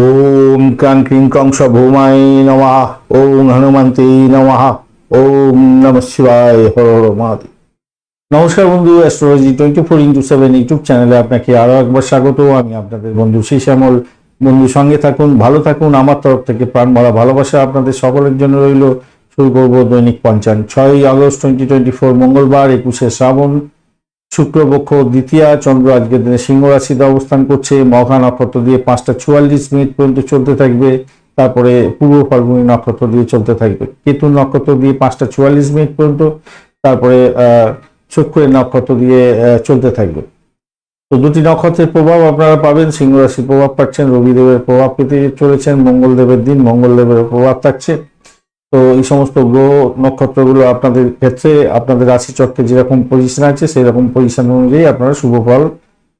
ওম ক্রাং ক্রিং ক্রংশ ভৌমায় নমঃ। ওম হনুমন্তে নমঃ। ওম নম শিবায়। হর হর মহাদেব। নমস্কার বন্ধু astrology twenty four into seven YouTube চ্যানেলে আপনাকে আরও একবার স্বাগত। আমি আপনাদের বন্ধু শ্যামল বন্ধু, সঙ্গে থাকুন, ভালো থাকুন। আমার তরফ থেকে প্রাণ ভরা ভালোবাসা আপনাদের সকলের জন্য রইল। শুরু করব দৈনিক পঞ্চান ছয়ই আগস্ট টোয়েন্টি টোয়েন্টি ফোর মঙ্গলবার, একুশে শ্রাবণ। শুক্রপক্ষ দ্বিতীয়া, চন্দ্র আজকের দিনে সিংহ রাশিতে অবস্থান করছে। মঘা নক্ষত্র দিয়ে পাঁচটা চুয়াল্লিশ মিনিট পর্যন্ত চলতে থাকবে। তারপরে পূর্ব ফাল্গুনী নক্ষত্র দিয়ে চলতে থাকবে। কেতু নক্ষত্র দিয়ে পাঁচটা চুয়াল্লিশ মিনিট পর্যন্ত, তারপরে শুক্রের নক্ষত্র দিয়ে চলতে থাকবে। তো দুটি নক্ষত্রের প্রভাব আপনারা পাবেন। সিংহ রাশির প্রভাব পাচ্ছেন, রবিদেবের প্রভাব পেতে চলেছেন। মঙ্গলদেবের দিন মঙ্গলদেবের প্রভাব থাকছে। তো এই সমস্ত গ্রহ নক্ষত্রগুলো আপনাদের ক্ষেত্রে আপনাদের রাশি চক্রে যেরকম পজিশন আছে সেই রকম পজিশন অনুযায়ী আপনারা শুভ ফল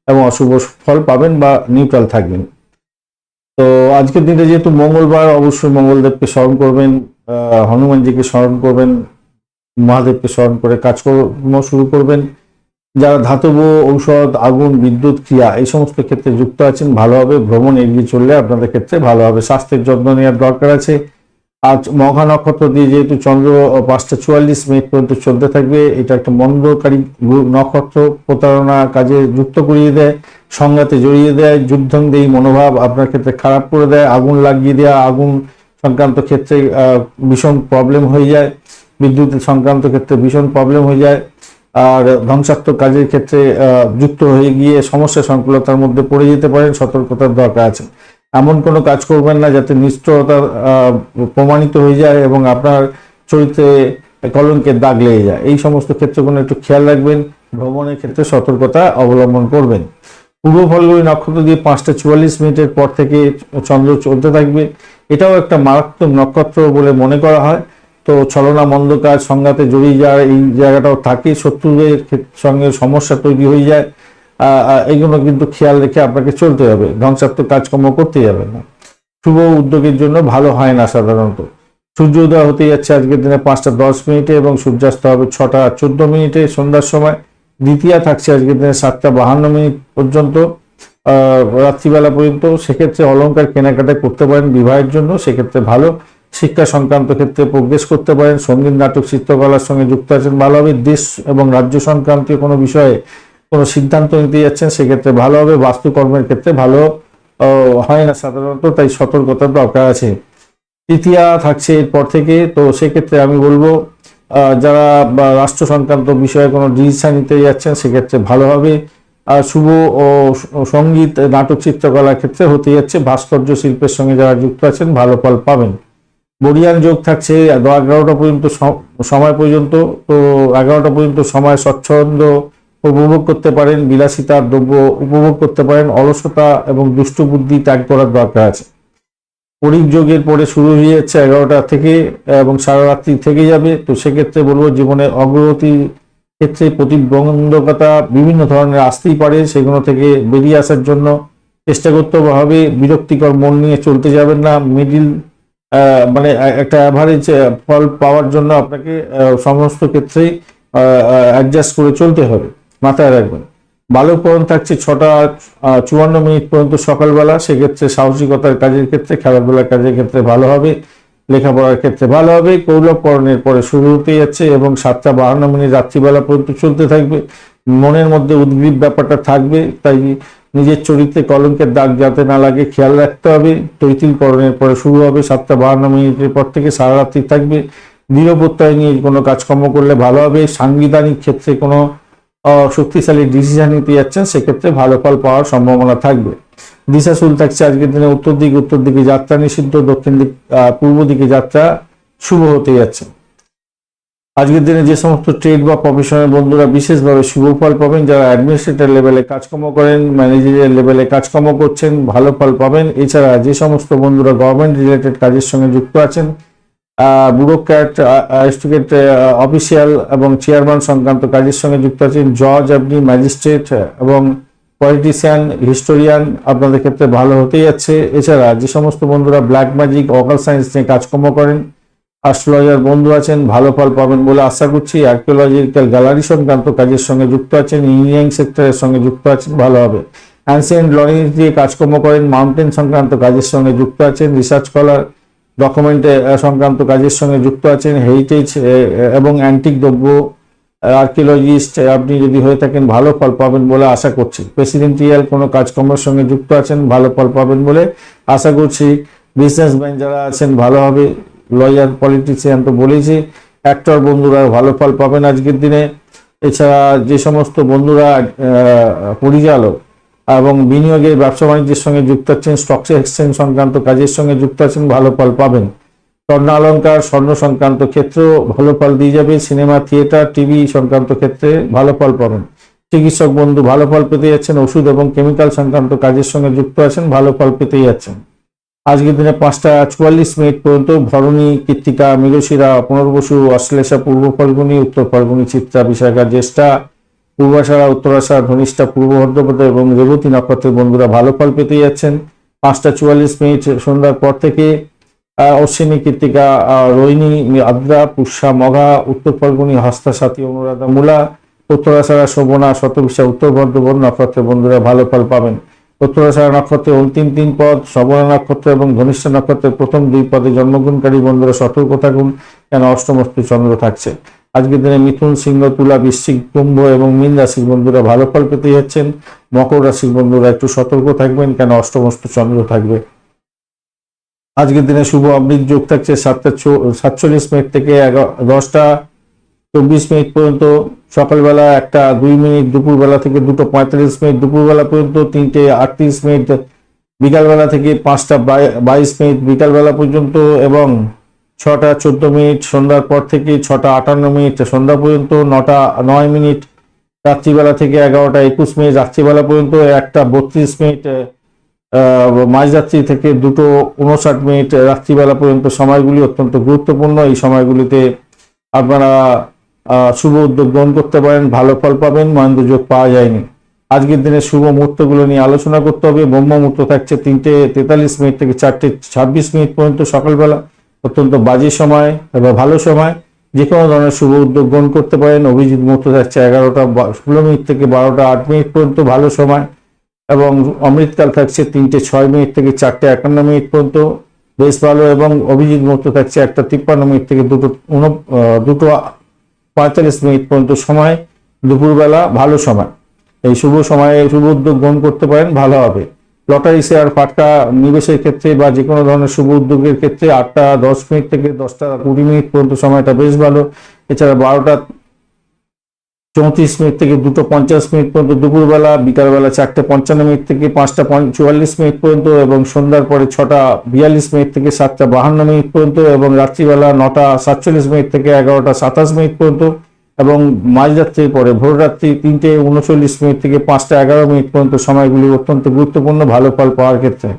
এবং অশুভ ফল পাবেন বা নিউট্রাল থাকবেন। তো আজকের দিনে যেহেতু মঙ্গলবার, অবশ্যই মঙ্গলদেবকে স্মরণ করবেন হনুমানজিকে স্মরণ করবেন, মহাদেবকে স্মরণ করে কাজকর্ম শুরু করবেন। যারা ধাতব ঔষধ, আগুন, বিদ্যুৎ, ক্রিয়া এই সমস্ত ক্ষেত্রে যুক্ত আছেন, ভালোভাবে ভ্রমণ এগিয়ে চললে আপনাদের ক্ষেত্রে ভালো হবে স্বাস্থ্যের যত্ন নেওয়ার দরকার আছে। আজ মহা নক্ষত্র দিয়ে যেহেতু চন্দ্র পাঁচটা চুয়াল্লিশ মিনিট পর্যন্ত চলতে থাকবে, এটা একটা মন্দকারী নক্ষত্র প্রতারণা কাজে যুক্ত করিয়ে দেয়, সংঘাতে জড়িয়ে দেয় যুদ্ধংদেহী মনোভাব আপনার ক্ষেত্রে খারাপ করে দেয়, আগুন লাগিয়ে দেওয়া আগুন সংক্রান্ত ক্ষেত্রে ভীষণ প্রবলেম হয়ে যায়, বিদ্যুৎ সংক্রান্ত ক্ষেত্রে ভীষণ প্রবলেম হয়ে যায়, আর ধ্বংসাত্মক কাজের ক্ষেত্রে যুক্ত হয়ে গিয়ে সমস্যা সংকুলতার মধ্যে পড়ে যেতে পারেন, সতর্কতার দরকার আছে। এমন কোনো কাজ করবেন না যাতে নিষ্ঠতা প্রমাণিত হয়ে যায় এবং আপনার চরিত্রে কলঙ্কের দাগ লেগে যায়। এই সমস্ত ক্ষেত্রগুলো একটু খেয়াল রাখবেন। ভ্রমণের ক্ষেত্রে সতর্কতা অবলম্বন করবেন। পূর্ব ফলগুলি নক্ষত্র দিয়ে পাঁচটা চুয়াল্লিশ মিনিটের পর থেকে চন্দ্র চলতে থাকবে। এটাও একটা মারাত্মক নক্ষত্র বলে মনে করা হয়। তো ছলনা মন্দ কাজ সংঘাতে জড়িয়ে যাওয়ার এই জায়গাটাও থাকে। শত্রুদের সঙ্গে সমস্যা তৈরি হয়ে যায়। আহ, কিন্তু খেয়াল রেখে আপনাকে চলতে হবে। ধ্বংসাত্মক কাজকর্ম করতে যাবে না। শুভ উদ্যোগের জন্য ভালো হয় না সাধারণত। সূর্য উদয় হতে যাচ্ছে আজকের দিনে পাঁচটা দশ মিনিটে এবং সূর্যাস্ত হবে ছটা চোদ্দ মিনিটে সন্ধ্যার সময়। দ্বিতীয়া থাকছে আজকের দিনে সাতটা বাহান্ন মিনিট পর্যন্ত রাত্রিবেলা পর্যন্ত। সেক্ষেত্রে অলংকার কেনাকাটা করতে পারেন বিবাহের জন্য সেক্ষেত্রে ভালো। শিক্ষা সংক্রান্ত ক্ষেত্রে প্রোগ্রেস করতে পারেন। সংগীত নাটক চিত্রকলার সঙ্গে যুক্ত আছেন। ভালোভাবে দেশ এবং রাজ্য সংক্রান্তীয় কোনো বিষয়ে কোনো সিদ্ধান্ত নিতে যাচ্ছেন, সেক্ষেত্রে ভালো হবে। বাস্তুকর্মের ক্ষেত্রে ভালো হয় না সাধারণত, তাই সতর্কতার দরকার আছে। তৃতীয়া থাকছে এরপর থেকে, তো সেক্ষেত্রে আমি বলব যারা রাষ্ট্র সংক্রান্ত বিষয়ে কোনো ডিসিশন নিতে যাচ্ছেন, সেক্ষেত্রে ভালো হবে। আর শুভ ও সংগীত, নাটক, চিত্রকলার ক্ষেত্রে হতে যাচ্ছে, ভাস্কর্য শিল্পের সঙ্গে যারা যুক্ত আছেন, ভালো ফল পাবেন। বরিয়ান যোগ থাকছে এগারোটা পর্যন্ত সময় পর্যন্ত, তো এগারোটা পর্যন্ত সময় স্বচ্ছন্দ উপভোগ করতে পারেন, বিলাসিতার দ্রব্য উপভোগ করতে পারেন, অলসতা এবং দুষ্ট বুদ্ধি ত্যাগ করার দরকার আছে। পরিযোগের পরে শুরু হয়ে যাচ্ছে এগারোটা থেকে এবং সারা রাত্রি থেকে যাবে, তো সেক্ষেত্রে বলব জীবনের অগ্রগতি ক্ষেত্রে প্রতিবন্ধকতা বিভিন্ন ধরনের আসতেই পারে, সেগুলো থেকে বেরিয়ে আসার জন্য চেষ্টা করতে হবে। বিরক্তিকর মন নিয়ে চলতে যাবেন না। মিডিল মানে একটা অ্যাভারেজ ফল পাওয়ার জন্য আপনাকে সমস্ত ক্ষেত্রেই অ্যাডজাস্ট করে চলতে হবে। মাথায় রাখবেন। বালকরণ থাকছে ছটা চুয়ান্ন মিনিট পর্যন্ত সকালবেলা, সেক্ষেত্রে সাহসিকতার কাজের ক্ষেত্রে, খেলাধুলার কাজের ক্ষেত্রে ভালো হবে, লেখাপড়ার ক্ষেত্রে ভালো হবে কৌলভকরণের পরে শুরু হতে যাচ্ছে এবং সাতটা বাহান্ন মিনিট রাত্রিবেলা পর্যন্ত চলতে থাকবে। মনের মধ্যে উদ্গ্রীব ব্যাপারটা থাকবে, তাই নিজের চরিত্রে কলঙ্কের দাগ যাতে না লাগে, খেয়াল রাখতে হবে। তৈতিলকরণের পরে শুরু হবে, সাতটা বাহান্ন মিনিটের পর থেকে সারা রাত্রি থাকবে। দৃঢ় নিয়ে কোনো কাজকর্ম করলে ভালো হবে। সাংবিধানিক ক্ষেত্রে কোনো শক্তিশালী ডিসিশন নিতে যাচ্ছেন সেক্ষেত্রে ভালো ফল পাওয়ার সম্ভাবনা থাকবে। দিশাশুল থাকছে আজকের দিনে উত্তর দিক, উত্তর দিকে যাত্রা নিষিদ্ধ, দক্ষিণ দিক পূর্ব দিকে যাত্রা শুভ হতে যাচ্ছে। আজকের দিনে যে সমস্ত ট্রেড বা প্রফেশনাল বন্ধুরা বিশেষভাবে শুভ ফল পাবেন, যারা অ্যাডমিনিস্ট্রেটর লেভেলে কাজকর্ম করেন ম্যানেজারিয়াল লেভেলে কাজকর্ম করছেন, ভালো ফল পাবেন। এছাড়া যে সমস্ত বন্ধুরা গভর্নমেন্ট রিলেটেড কাজের সঙ্গে যুক্ত আছেন ব্যুরোক্র্যাট অ্যাস্টিকেট অফিসিয়াল এবং চেয়ারম্যান সংক্রান্ত কাজের সঙ্গে যুক্ত আছেন জজ আপনি ম্যাজিস্ট্রেট এবং পলিটিশিয়ান হিস্টোরিয়ান আপনাদের ক্ষেত্রে ভালো হতেই যাচ্ছে। এছাড়া যে সমস্ত বন্ধুরা ব্ল্যাক ম্যাজিক অকাল সায়েন্স নিয়ে কাজকর্ম করেন অ্যাস্ট্রোলজার বন্ধু আছেন, ভালো ফল পাবেন বলে আশা করছি। আর্কিওলজিক্যাল গ্যালারি সংক্রান্ত কাজের সঙ্গে যুক্ত আছেন ইঞ্জিনিয়ারিং সেক্টরের সঙ্গে যুক্ত আছেন, ভালো হবে। অ্যান্সিয়েন্ট লরিং দিয়ে কাজকর্ম করেন মাউন্টেন সংক্রান্ত কাজের সঙ্গে যুক্ত আছেন রিসার্চ স্কলার ডকুমেন্টে সংক্রান্ত কাজের সঙ্গে যুক্ত আছেন হেরিটেজ এবং অ্যান্টিক দ্রব্য আর্কিওলজিস্ট আপনি যদি হয়ে থাকেন, ভালো ফল পাবেন বলে আশা করছি। প্রেসিডেন্টিয়াল কোনো কাজকর্মের সঙ্গে যুক্ত আছেন, ভালো ফল পাবেন বলে আশা করছি। বিজনেসম্যান যারা আছেন, ভালো হবে। লয়ার পলিটিশিয়ান তো বলেছি অ্যাক্টর বন্ধুরা ভালো ফল পাবেন আজকের দিনে। এছাড়া যে সমস্ত বন্ধুরা পরিচালক এবং বিনিয়োগের ব্যবসা বাণিজ্যের সঙ্গে যুক্ত আছেন স্টক এক্সচেঞ্জ সংক্রান্ত কাজের সঙ্গে যুক্ত আছেন, ভালো ফল পাবেন। স্বর্ণ অলঙ্কার স্বর্ণ সংক্রান্ত ক্ষেত্রেও ভালো ফল দিয়ে যাবে, সিনেমা, থিয়েটার, টিভি সংক্রান্ত ক্ষেত্রে ভালো ফল পাবেন। চিকিৎসক বন্ধু ভালো ফল পেতে যাচ্ছেন, ওষুধ এবং কেমিক্যাল সংক্রান্ত কাজের সঙ্গে যুক্ত আছেন, ভালো ফল পেতে যাচ্ছেন। আজকের দিনে পাঁচটা চুয়াল্লিশ মিনিট পর্যন্ত ভরণী কৃত্তিকা মৃগশিরা পুনর্বসু, অশ্লেষা, পূর্ব ফল্গুনি, উত্তর ফল্গুনি, চিত্রা বিশাখা জ্যেষ্ঠা পূর্বাষাঢ়া উত্তরাষাঢ়া ধনিষ্ঠা পূর্ব ভদ্রপদ এবং রেবতী নক্ষত্রের বন্ধুরা ভালো ফল পেতে যাচ্ছেন। পাঁচটা চুয়াল্লিশ মিনিট সন্ধ্যার পর থেকে অশ্বিনী, কৃত্তিকা রোহিণী, আদ্রা, পুষ্যা, মঘা, উত্তর ফল্গুনি, হস্তা, সাথী, অনুরাধা, মূলা উত্তরাষাঢ়া শোভনা শতবিশা উত্তর ভদ্রপদ নক্ষত্রের বন্ধুরা ভালো ফল পাবেন। উত্তরাষাঢ়া নক্ষত্রের অন্তিম তিন পদ, শবনা নক্ষত্র এবং ধনিষ্ঠা নক্ষত্রের প্রথম দুই পদে জন্মগ্রহণকারী বন্ধুরা সতর্ক থাকুন, কেন অষ্টমস্তু চন্দ্র থাকছে। আজকের দিনে মিথুন সিংহ, তুলা বৃশ্চিক কুম্ভ এবং মীন রাশির বন্ধুরা ভালো ফল পেতে যাচ্ছেন। মকর রাশির বন্ধুরা একটু সতর্ক থাকবেন, কেন অষ্টমস্ত চন্দ্র থাকবে। আজকের দিনে শুভ অমৃত যোগ থাকছে সাতটা সাতচল্লিশ মিনিট থেকে দশটা চব্বিশ মিনিট পর্যন্ত। সকালবেলা একটা দুই মিনিট, দুপুরবেলা থেকে দুটো পঁয়তাল্লিশ মিনিট, দুপুরবেলা পর্যন্ত তিনটে আটত্রিশ মিনিট, বিকালবেলা থেকে পাঁচটা বাইশ মিনিট, বিকালবেলা পর্যন্ত এবং ছটা চোদ্দ মিনিট, সন্ধ্যার পর থেকে ছটা আটান্ন মিনিট, সন্ধ্যা পর্যন্ত নটা, নয় মিনিট, রাত্রিবেলা থেকে এগারোটা একুশ মিনিট, রাত্রিবেলা পর্যন্ত একটা বত্রিশ মিনিট মাঝরাত্রি থেকে দুটো উনষাট মিনিট, রাত্রিবেলা পর্যন্ত সময়গুলি অত্যন্ত গুরুত্বপূর্ণ। এই সময়গুলিতে আপনারা শুভ উদ্যোগ গ্রহণ করতে পারেন, ভালো ফল পাবেন মহেন্দ্র যোগ পাওয়া যায়নি। আজকের দিনে শুভ মুহূর্তগুলো নিয়ে আলোচনা করতে হবে। ব্রহ্ম মুহূর্ত থাকছে তিনটে তেতাল্লিশ মিনিট থেকে চারটে ছাব্বিশ মিনিট পর্যন্ত সকালবেলা। অত্যন্ত বাজে সময় এবং ভালো সময়। যে কোনো ধরনের শুভ উদ্যোগ গ্রহণ করতে পারেন। অভিজিৎ মুহূর্ত থাকছে এগারোটা ষোলো মিনিট থেকে বারোটা আট মিনিট পর্যন্ত ভালো সময়। এবং অমৃতকাল থাকছে তিনটে ছয় মিনিট থেকে চারটে একান্ন মিনিট পর্যন্ত। বেশ ভালো এবং অভিজিৎ মুহূর্ত থাকছে একটা তিপ্পান্ন মিনিট থেকে দুটো, উন দুটো পঁয়তাল্লিশ মিনিট পর্যন্ত সময়। দুপুরবেলা ভালো সময়। এই শুভ সময়ে শুভ উদ্যোগ গ্রহণ করতে পারেন, ভালো হবে। লটারি শেয়ার, ফাটকা নিবেশের ক্ষেত্রে বা যে কোনো ধরনের শুভ উদ্যোগের ক্ষেত্রে আটটা দশ মিনিট থেকে দশটা কুড়ি মিনিট পর্যন্ত সময়টা বেশ ভালো। এছাড়া বারোটা চৌত্রিশ মিনিট থেকে দুটো পঞ্চাশ মিনিট পর্যন্ত দুপুরবেলা, বিকালবেলা চারটে পঞ্চান্ন মিনিট থেকে পাঁচটা চুয়াল্লিশ মিনিট পর্যন্ত এবং সন্ধ্যার পরে ছটা বিয়াল্লিশ মিনিট থেকে সাতটা বাহান্ন মিনিট পর্যন্ত এবং রাত্রিবেলা নটা সাতচল্লিশ মিনিট থেকে এগারোটা সাতাশ মিনিট পর্যন্ত এবং মাঝরাত্রির পরে ভোররাত্রি তিনটে উনচল্লিশ মিনিট থেকে পাঁচটা এগারো মিনিট পর্যন্ত সময়গুলি অত্যন্ত গুরুত্বপূর্ণ, ভালো ফল পাওয়ার ক্ষেত্রে।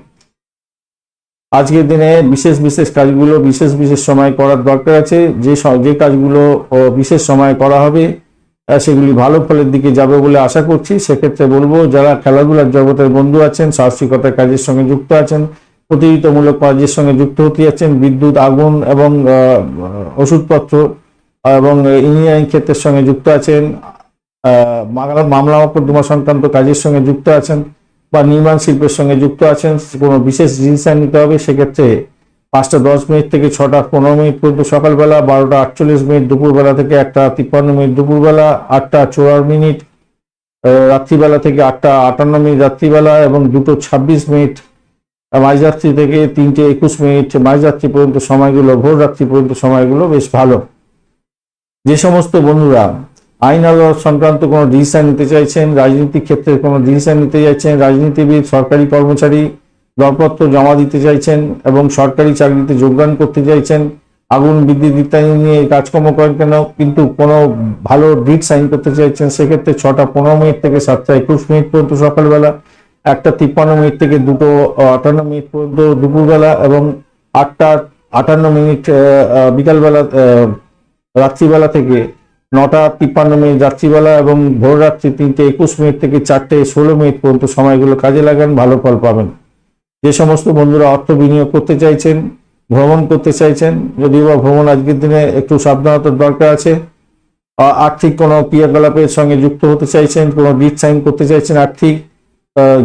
আজকের দিনে বিশেষ বিশেষ কাজগুলো বিশেষ বিশেষ সময় করার দরকার আছে। যে যে কাজগুলো বিশেষ সময় করা হবে সেগুলি ভালো ফলের দিকে যাবে বলে আশা করছি। সেক্ষেত্রে বলব, যারা খেলাধুলার জগতের বন্ধু আছেন, সাহসিকতার কাজের সঙ্গে যুক্ত আছেন, প্রতিযোগিতামূলক কাজের সঙ্গে যুক্ত হতে যাচ্ছেন, বিদ্যুৎ, আগুন এবং ওষুধপত্র এবং ইঞ্জিনিয়ারিং ক্ষেত্রের সঙ্গে যুক্ত আছেন মামলা মোকদ্দমা সংক্রান্ত কাজের সঙ্গে যুক্ত আছেন বা নির্মাণ শিল্পের সঙ্গে যুক্ত আছেন, কোনো বিশেষ ডিসিশন নিতে হবে, সেক্ষেত্রে পাঁচটা দশ মিনিট থেকে ছটা পনেরো মিনিট পর্যন্ত সকালবেলা, বারোটা আটচল্লিশ মিনিট দুপুরবেলা থেকে একটা তিপ্পান্ন মিনিট দুপুরবেলা, আটটা চুয়ান্ন মিনিট রাত্রিবেলা থেকে আটটা আটান্ন মিনিট রাত্রিবেলা এবং দুটো ছাব্বিশ মিনিট, মাঝরাত্রি থেকে তিনটে একুশ মিনিট, মাঝরাত্রি পর্যন্ত সময়গুলো ভোর রাত্রি পর্যন্ত সময়গুলো বেশ ভালো। যে সমস্ত বন্ধুরা আইন আদালত সংক্রান্ত কোনো ডিসিশন নিতে চাইছেন রাজনীতিক ক্ষেত্রে কোনো ডিসিশন নিতে চাইছেন, রাজনীতিবিদ, সরকারি কর্মচারী দরপত্র জমা দিতে চাইছেন এবং সরকারি চাকরিতে যোগদান করতে চাইছেন, আগুন, বিদ্যুৎ ইত্যাদি নিয়ে কাজকর্ম করেন কেন? কিন্তু কোনো ভালো ডিট সাইন করতে চাইছেন, সেক্ষেত্রে ছটা পনেরো মিনিট থেকে সাতটা একুশ মিনিট পর্যন্ত সকালবেলা, একটা তিপ্পান্ন মিনিট থেকে দুটো আটান্ন মিনিট পর্যন্ত দুপুরবেলা এবং আটটা আটান্ন মিনিট বিকালবেলা রাত্রিবেলা থেকে নটা তিপ্পান্ন মিনিট রাত্রিবেলা এবং ভোর রাত্রি তিনটে একুশ মিনিট থেকে চারটে ষোলো মিনিট পর্যন্ত সময়গুলো কাজে লাগান, ভালো ফল পাবেন। যে সমস্ত বন্ধুরা অর্থ বিনিয়োগ করতে চাইছেন, ভ্রমণ করতে চাইছেন, যদিও বা ভ্রমণ আজকের দিনে একটু সাবধানতার দরকার আছে আর্থিক কোনো ক্রিয়াকলাপের সঙ্গে যুক্ত হতে চাইছেন, কোনো ডিট সাইন করতে চাইছেন, আর্থিক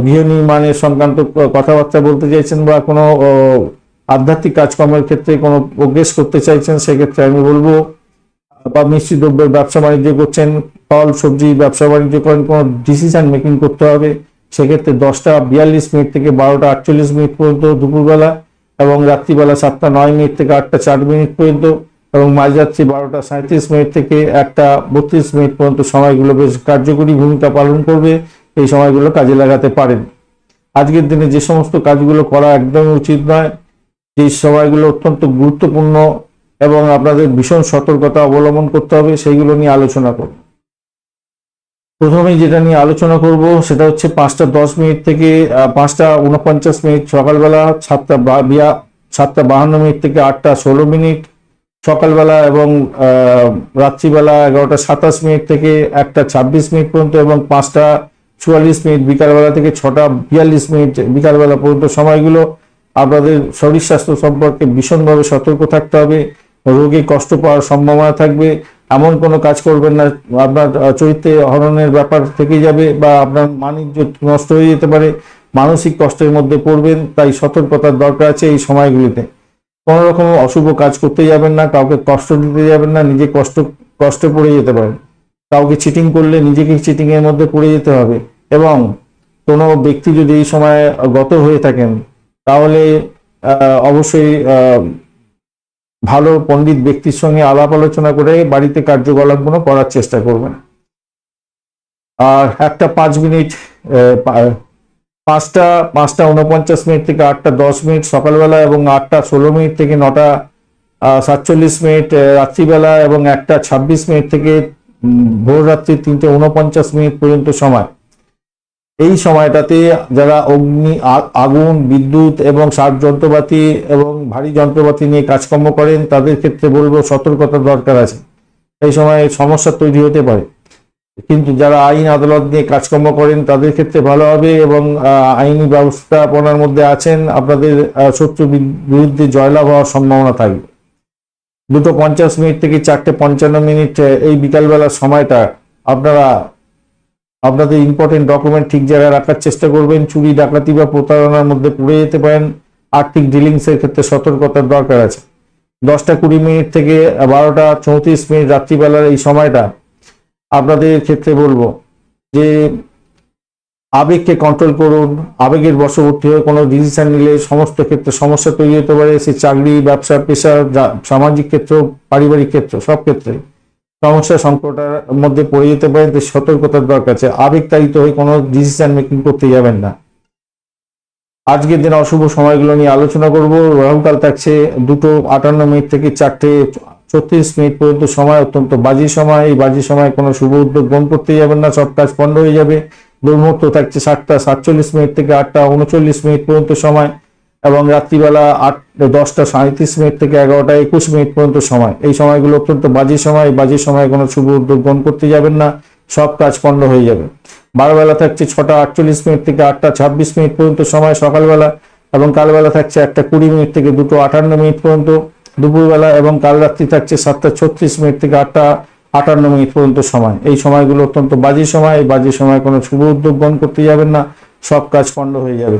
গৃহ নির্মাণের সংক্রান্ত কথাবার্তা বলতে চাইছেন বা কোনো আধ্যাত্মিক কাজকর্মের ক্ষেত্রে কোনো প্রোগ্রেস করতে চাইছেন, সেক্ষেত্রে আমি বলব বা মিষ্টি দ্রব্যের ব্যবসা বাণিজ্য করছেন, ফল, সবজি ব্যবসা বাণিজ্য করেন, কোনো ডিসিশন মেকিং করতে হবে। সেক্ষেত্রে দশটা বিয়াল্লিশ মিনিট থেকে বারোটা আটচল্লিশ মিনিট পর্যন্ত দুপুরবেলা এবং রাত্রিবেলা সাতটা নয় মিনিট থেকে আটটা চার মিনিট পর্যন্ত এবং মাঝরাত্রি বারোটা সাঁত্রিশ মিনিট থেকে একটা বত্রিশ মিনিট পর্যন্ত সময়গুলো বেশ কার্যকরী ভূমিকা পালন করবে। এই সময়গুলো কাজে লাগাতে পারেন। আজকের দিনে যে সমস্ত কাজগুলো করা একদমই উচিত নয়, যে সময়গুলো অত্যন্ত গুরুত্বপূর্ণ এবং আপনাদের ভীষণ সতর্কতা অবলম্বন করতে হবে, সেইগুলো নিয়ে আলোচনা করব। প্রথমেই যেটা নিয়ে আলোচনা করব, সেটা হচ্ছে পাঁচটা দশ মিনিট থেকে পাঁচটা উনপঞ্চাশ মিনিট, সকালবেলা সাতটা বিয়া, সাতটা বাহান্ন মিনিট থেকে আটটা ষোলো মিনিট, সকালবেলা এবং রাত্রিবেলা এগারোটা সাতাশ মিনিট থেকে একটা ছাব্বিশ মিনিট পর্যন্ত এবং পাঁচটা চুয়াল্লিশ মিনিট, বিকালবেলা থেকে ছটা বিয়াল্লিশ মিনিট, বিকালবেলা পর্যন্ত সময়গুলো আপনাদের শরীর স্বাস্থ্য সম্পর্কে ভীষণভাবে সতর্ক থাকতে হবে। রোগে কষ্ট পাওয়ার সম্ভাবনা থাকবে, এমন কোনো কাজ করবেন না, আপনার চরিত্রে হরণের ব্যাপার থেকে যাবে বা আপনার মানিজ্য নষ্ট হয়ে যেতে পারে, মানসিক কষ্টের মধ্যে পড়বেন, তাই সতর্কতার দরকার আছে এই সময়গুলিতে। কোনো রকম অশুভ কাজ করতে যাবেন না, কাউকে কষ্ট দিতে যাবেন না, নিজে কষ্ট, কষ্টে পড়ে যেতে পারেন। কাউকে চিটিং করলে নিজেকে চিটিং এর মধ্যে পড়ে যেতে হবে। এবং কোনো ব্যক্তি যদি এই সময় গত হয়ে থাকেন, তাহলে অবশ্যই ভালো পণ্ডিত ব্যক্তির সঙ্গে আলাপ আলোচনা করে বাড়িতে কার্যকলাপগুলো করার চেষ্টা করবেন। আর একটা পাঁচ মিনিট পাঁচটা পাঁচটা উনপঞ্চাশ মিনিট থেকে আটটা দশ মিনিট সকালবেলা এবং আটটা ষোলো মিনিট থেকে নটা সাতচল্লিশ মিনিট রাত্রিবেলা এবং একটা ছাব্বিশ মিনিট থেকে ভোর রাত্রি তিনটে উনপঞ্চাশ মিনিট পর্যন্ত সময়। এই সময়টাতে যারা অগ্নি আগুন, বিদ্যুৎ এবং সার যন্ত্রপাতি এবং ভারী যন্ত্রপাতি নিয়ে কাজকর্ম করেন, তাদের ক্ষেত্রে বলব সতর্কতা দরকার আছে। এই সময় সমস্যা তৈরি হতে পারে। কিন্তু যারা আইন আদালত নিয়ে কাজকর্ম করেন, তাদের ক্ষেত্রে ভালো হবে এবং আইনি ব্যবস্থাপনার মধ্যে আছেন, আপনাদের শত্রু বিরুদ্ধে জয়লাভ হওয়ার সম্ভাবনা থাকবে। দুটো পঞ্চাশ মিনিট থেকে চারটে পঞ্চান্ন মিনিট এই বিকালবেলার সময়টা আপনারা আপনাদের ইম্পর্টেন্ট ডকুমেন্ট ঠিক জায়গায় রাখার চেষ্টা করবেন, চুরি, ডাকাতি বা প্রতারণার মধ্যে পড়ে যেতে পারেন। আর্থিক ডিলিংস এর ক্ষেত্রে সতর্কতার দরকার আছে। দশটা কুড়ি মিনিট থেকে বারোটা চৌত্রিশ মিনিট রাত্রিবেলার এই সময়টা আপনাদের ক্ষেত্রে বলব যে আবেগকে কন্ট্রোল করুন, আবেগের বশবর্তী হয়ে কোনো ডিসিশন নিলে সমস্ত ক্ষেত্রে সমস্যা তৈরি হতে পারে। সে চাকরি, ব্যবসা, পেশা সামাজিক ক্ষেত্র, পারিবারিক ক্ষেত্র, সব ক্ষেত্রে। সমস্যা সংকটের মধ্যে পড়ে যেতে পারেন তো সতর্কতার দরকার আছে। আবেগতাড়িত হয়ে কোনো ডিসিশন মেকিং করতে যাবেন না। আজকের দিন অশুভ সময়গুলো নিয়ে আলোচনা করব। রাহুকাল থাকছে দুটো আটান্ন মিনিট থেকে চারটে ছত্রিশ মিনিট পর্যন্ত সময়, অত্যন্ত বাজি সময়। এই বাজি সময় কোনো শুভ উদ্যোগ গ্রহণ করতে যাবেন না। সব কাজ বন্ধ হয়ে যাবে। দুর্মুহূর্ত থাকছে সাতটা সাতচল্লিশ মিনিট থেকে আটটা উনচল্লিশ মিনিট পর্যন্ত সময়। এবং রাত্রিবেলা আট, দশটা সাঁত্রিশ মিনিট থেকে এগারোটা একুশ মিনিট পর্যন্ত সময়। এই সময়গুলো অত্যন্ত বাজে সময়। বাজে সময় কোনো শুভ উদ্যোগ গ্রহণ করতে যাবেন না। সব কাজ পণ্ড হয়ে যাবে। বারোবেলা থাকছে ছটা আটচল্লিশ মিনিট থেকে আটটা ছাব্বিশ মিনিট পর্যন্ত সময় সকালবেলা এবং কালবেলা থাকছে একটা কুড়ি মিনিট থেকে দুটো আটান্ন মিনিট পর্যন্ত। দুপুরবেলা এবং কাল রাত্রি থাকছে সাতটা ছত্রিশ মিনিট থেকে আটটা আটান্ন মিনিট পর্যন্ত সময়। এই সময়গুলো অত্যন্ত বাজে সময়। এই বাজে সময় কোনো শুভ উদ্যোগ গ্রহণ করতে যাবেন না। সব কাজ পণ্ড হয়ে যাবে।